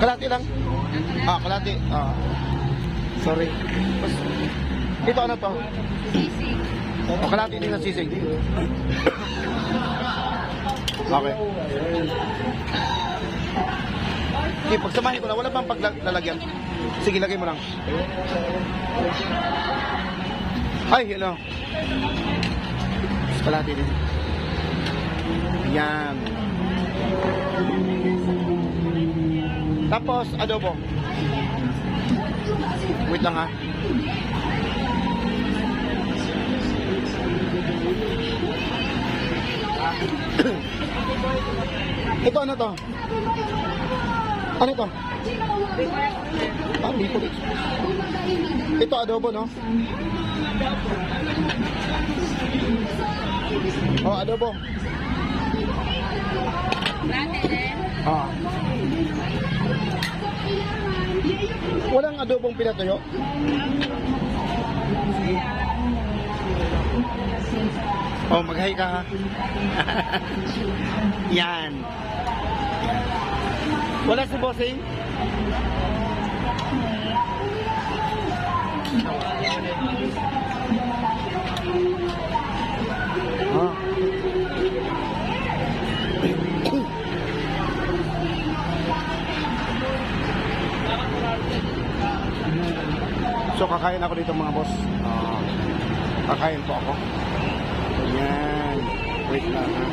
Kalati lang? Ah, kalati. Ah. Sorry. Ito ano to? Sisig. O, kalati din ng sisig. Okay. Okay, pagsamahin ko na. Wala bang paglalagyan? Sige, lagay mo lang. Ay, hello. Kalati din. Yan. Tapos, adobo. Wait lang ha. Ito ano to? Ano to? Ah, maple express. Ito adobo, no? Oh, adobo. Ah. Walang adobong pinatuyo? Oh, mag-hi ka ha. Yan. Wala si bossing? Ah. So kakain ako dito mga boss. Ah, kakain po ako. Yan. Wait lang ha.